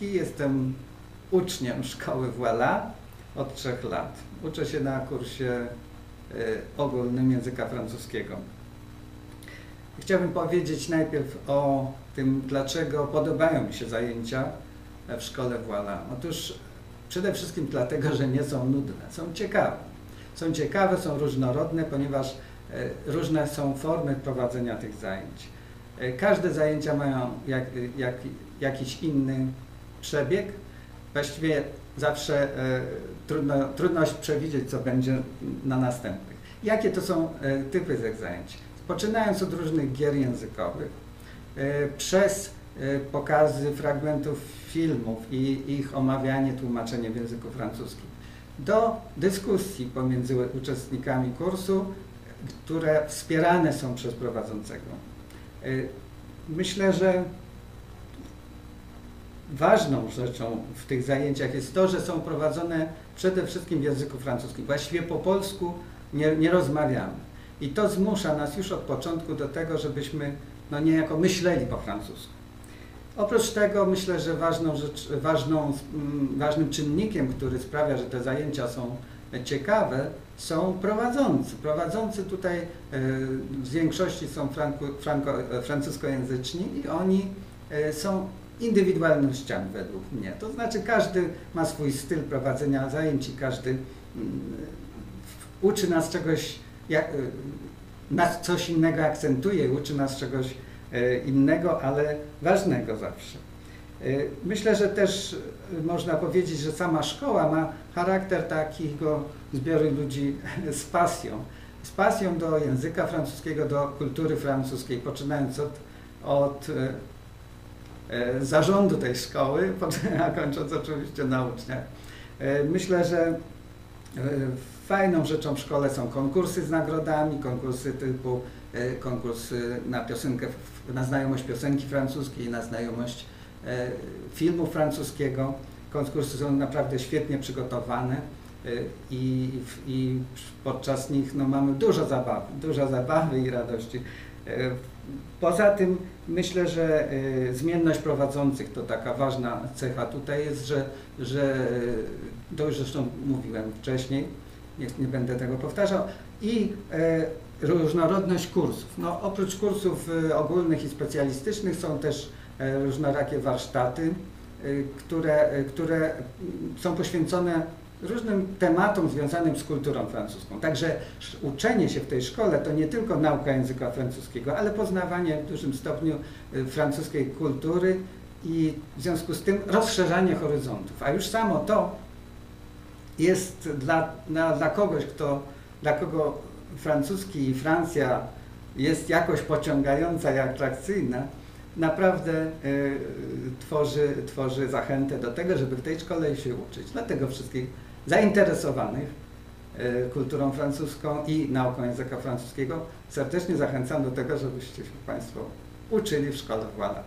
Jestem uczniem szkoły Voila od trzech lat. Uczę się na kursie y, ogólnym języka francuskiego. Chciałbym powiedzieć najpierw o tym, dlaczego podobają mi się zajęcia w szkole Voila. Otóż przede wszystkim dlatego, że nie są nudne, są ciekawe. Są ciekawe, są różnorodne, ponieważ y, różne są formy prowadzenia tych zajęć. Y, Każde zajęcia mają jak, jak, jakiś inny przebieg. Właściwie zawsze e, trudno, trudno przewidzieć, co będzie na następnych. Jakie to są e, typy tych zajęć? Poczynając od różnych gier językowych, e, przez pokazy fragmentów filmów i ich omawianie, tłumaczenie w języku francuskim, do dyskusji pomiędzy uczestnikami kursu, które wspierane są przez prowadzącego. Myślę, że ważną rzeczą w tych zajęciach jest to, że są prowadzone przede wszystkim w języku francuskim. Właściwie po polsku nie, nie rozmawiamy. I to zmusza nas już od początku do tego, żebyśmy no niejako myśleli po francusku. Oprócz tego myślę, że ważną rzecz, ważną, mm, ważnym czynnikiem, który sprawia, że te zajęcia są ciekawe, są prowadzący. Prowadzący tutaj e, w większości są franku, franko, e, francuskojęzyczni i oni e, są indywidualnościami według mnie. To znaczy każdy ma swój styl prowadzenia zajęć i każdy mm, uczy nas czegoś, jak, nas coś innego akcentuje, uczy nas czegoś e, innego, ale ważnego zawsze. E, Myślę, że też można powiedzieć, że sama szkoła ma charakter takiego zbioru ludzi z pasją. Z pasją do języka francuskiego, do kultury francuskiej, poczynając od, od e, zarządu tej szkoły, a kończąc oczywiście na uczniach. E, Myślę, że e, fajną rzeczą w szkole są konkursy z nagrodami, konkursy typu e, konkurs e, na piosenkę, na znajomość piosenki francuskiej, na znajomość e, filmu francuskiego. Konkursy są naprawdę świetnie przygotowane e, i, i podczas nich no, mamy dużo zabawy, dużo zabawy i radości. E, Poza tym myślę, że e, zmienność prowadzących to taka ważna cecha tutaj jest, że, że e, to już zresztą mówiłem wcześniej, nie, nie będę tego powtarzał, i różnorodność kursów. No, oprócz kursów ogólnych i specjalistycznych są też różnorakie warsztaty, które, które są poświęcone różnym tematom związanym z kulturą francuską. Także uczenie się w tej szkole to nie tylko nauka języka francuskiego, ale poznawanie w dużym stopniu y, francuskiej kultury i w związku z tym rozszerzanie horyzontów. A już samo to jest dla, na, dla kogoś, kto, dla kogo francuski i Francja jest jakoś pociągająca i atrakcyjna, naprawdę y, tworzy, tworzy zachętę do tego, żeby w tej szkole się uczyć. Dlatego wszystkich zainteresowanych y, kulturą francuską i nauką języka francuskiego serdecznie zachęcam do tego, żebyście się Państwo uczyli w szkole Włada.